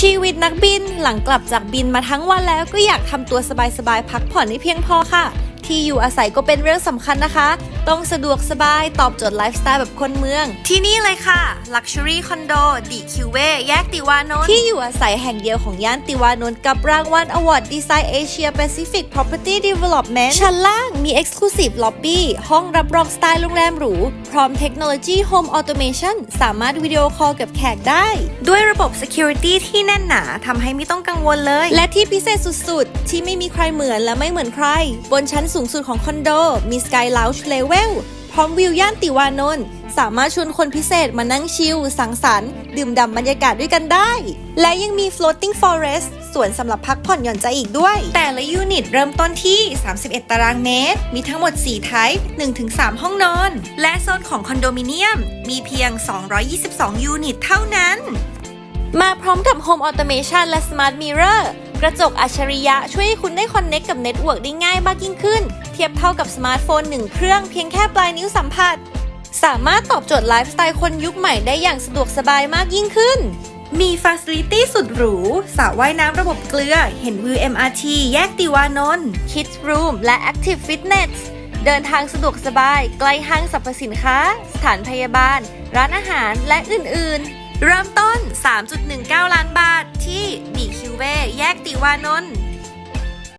ชีวิตนักบินหลังกลับจากบินมาทั้งวันแล้วก็อยากทำตัวสบายๆ พักผ่อนให้เพียงพอค่ะ ที่อยู่อาศัยก็เป็นเรื่องสำคัญนะคะ ต้องสะดวกสบายตอบโจทย์ไลฟ์สไตล์แบบคนเมือง ที่นี่เลยค่ะ Luxury Condo ดีคิวเวแยกติวานนท์ที่อยู่อาศัยแห่งเดียวของย่านติวานนท์กับรางวัล Award Design Asia Pacific Property Development ชั้นล่างมี Exclusive Lobby ห้องรับรองสไตล์โรงแรมหรู พร้อมเทคโนโลยี Home Automation สามารถวิดีโอคอลกับแขกได้ ด้วยระบบ Security ที่แน่นหนาทำให้ไม่ต้องกังวลเลย และที่พิเศษสุดๆ ที่ไม่มีใครเหมือนและไม่เหมือนใคร บนชั้นสูงสุดของคอนโดมี Sky Lounge Level พร้อมวิวย่านติวานนท์สามารถชวนคนพิเศษมานั่งชิลสังสรรค์ดื่มด่ำบรรยากาศด้วยกันได้ และยังมี floating forest สวนสำหรับพักผ่อนหย่อนใจอีกด้วย แต่ละยูนิตเริ่มต้นที่ 31 ตารางเมตร มีทั้งหมด4 type 1-3 ห้องนอน และโซนของคอนโดมิเนียม มีเพียง 222 ยูนิตเท่านั้น มาพร้อมกับ Home Automation และ Smart Mirror กระจกอัจฉริยะช่วยให้คุณได้คอนเน็กกับเน็ตเวิร์กได้ง่ายมากยิ่งขึ้น เทียบเท่ากับสมาร์ทโฟนหนึ่งเครื่องเพียงแค่ปลายนิ้วสัมผัส สามารถตอบโจทย์ไลฟ์สไตล์คนยุคใหม่ได้อย่างสะดวกสบายมากยิ่งขึ้น มีฟ a ซิลิตี้สุดหรูสระว่ายน้ำระบบเกลือ เห็นวิว MRT แยกติวานนท์ Kids Room และ Active Fitness เดินทางสะดวกสบาย ใกล้ห้างสรรพสินค้า สถานพยาบาล ร้านอาหารและอื่น ๆ เริ่มต้น 3.19 ล้านบาทที่ ดีคิวเวแยกติวานนท์